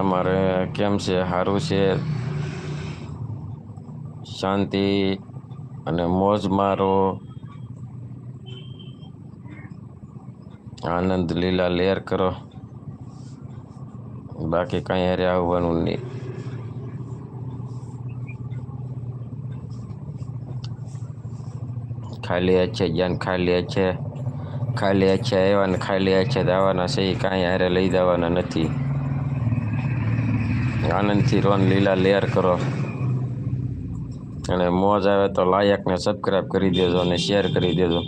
તમારે કેમ છે? સારું છે? શાંતિ અને મોજ મારો. આનંદ લીલા લેર કરો. બાકી કંઈ હારે આવવાનું નહીં. ખાલી છે જ્ઞાન ખાલી છે ખાલી છે આવ્યા ને ખાલી છે દાવાના છે. એ કાંઈ હારે લઈ જવાના નથી. આનંદથી રોન લીલા લેર કરો. અને મોજ આવે તો લાયકને સબસ્ક્રાઈબ કરી દેજો અને શેર કરી દેજો.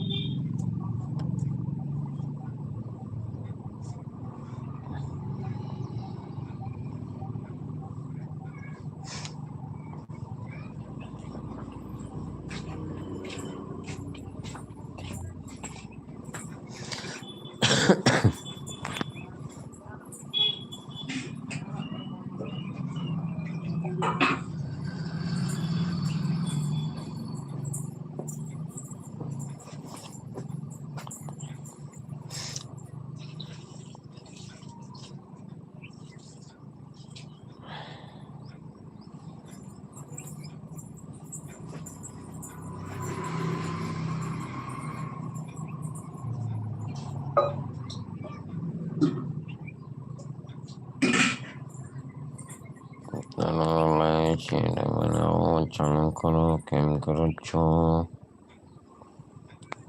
ચાલુ કરો કેમ કરો છો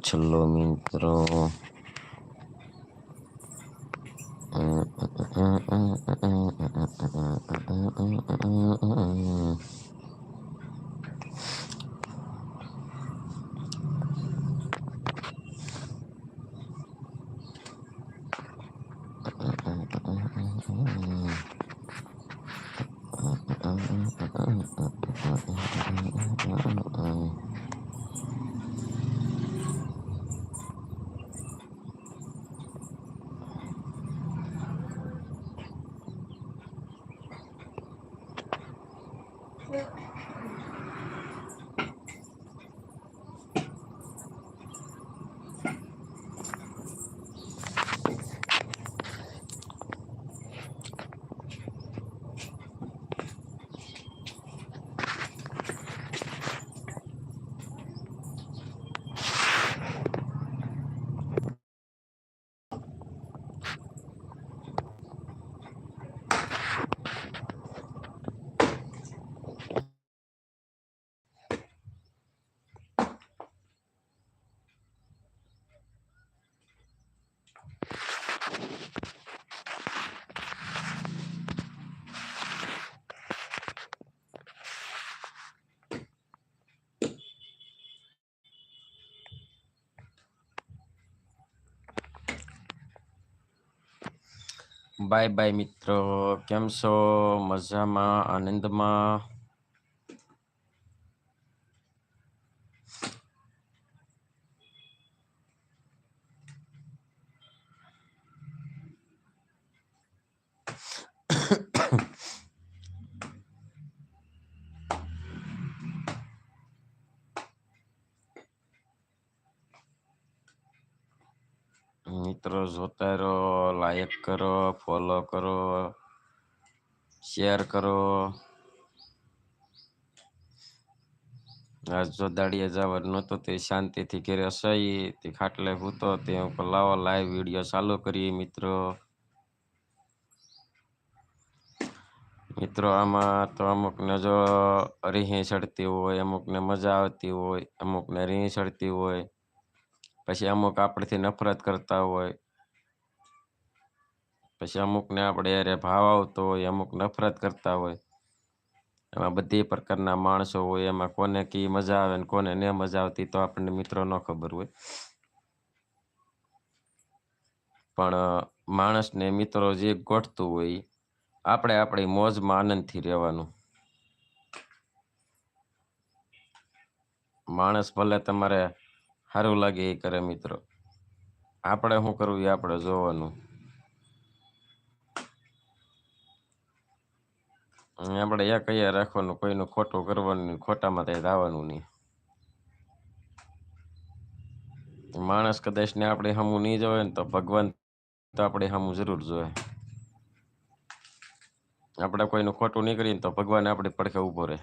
છેલ્લો મિત્રો. Where? બાય બાય મિત્રો. કેમ છો? મજામાં? આનંદમાં? મિત્રો, જોતા રહો લાઈક કરો ફોલો કરો શેર કરો. આજ જો દાડીએ જવાનું નહોતો, તે શાંતિથી ઘેરે સહી તે ખાટલે હૂતો તે લાવો લાઈવ વીડિયો ચાલુ કરીએ મિત્રો. મિત્રો, આમાં તો અમુકને જો રીહી ચડતી હોય, અમુકને મજા આવતી હોય, અમુકને રીહી ચડતી હોય. પછી અમુક આપણેથી નફરત કરતા હોય, પછી અમુકને આપણે યારે ભાવ આવતો હોય, અમુક નફરત કરતા હોય. એમાં બધી પ્રકારના માણસો હોય, એમાં કોને કી મજા આવે ને કોને ન મજા આવતી તો આપણને મિત્રો ન ખબર હોય. પણ, માણસને મિત્રો જે ગોઠતું હોય, આપણે આપણી મોજમાં આનંદથી રહેવાનું. માણસ ભલે તમારે સારું લાગે એ કરે મિત્રો. આપણે શું કરવું એ આપણે જોવાનું. આપણે એક અહીંયા રાખવાનું, કોઈનું ખોટું કરવાનું ખોટામાં ત્યાં આવવાનું નહીં. માણસ કદાચ ને આપણે હમું નહીં જોવે ને તો ભગવાન તો આપણે હમું જરૂર જોવે. આપણે કોઈનું ખોટું નહીં કરીએ ને તો ભગવાન આપણી પડખે ઊભો રહે.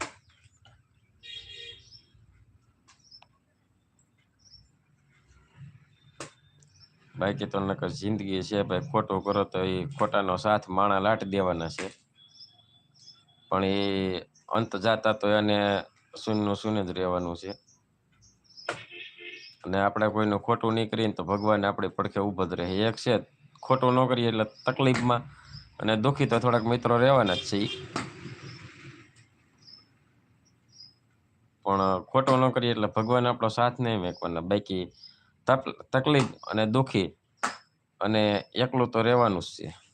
બાકી તો જિંદગી છે ભાઈ, ખોટું કરો તો એ ખોટાનો સાથ માણા લાટ દેવાના છે. પણ એ અંત જાતા તો એને શૂન્યનું શૂન્ય જ રહેવાનું છે. અને આપણે કોઈનું ખોટું નહીં કરીએ ને તો ભગવાન આપણી પડખે ઊભો જ રહે. એક છે ખોટું ન કરીએ એટલે તકલીફમાં અને દુઃખી તો થોડાક મિત્રો રહેવાના જ છે પણ ખોટું ન કરીએ એટલે ભગવાન આપણો સાથ નહીં મેકવાના. બાકી તકલીફ અને દુઃખી. અને એકલું તો રહેવાનું જ છે.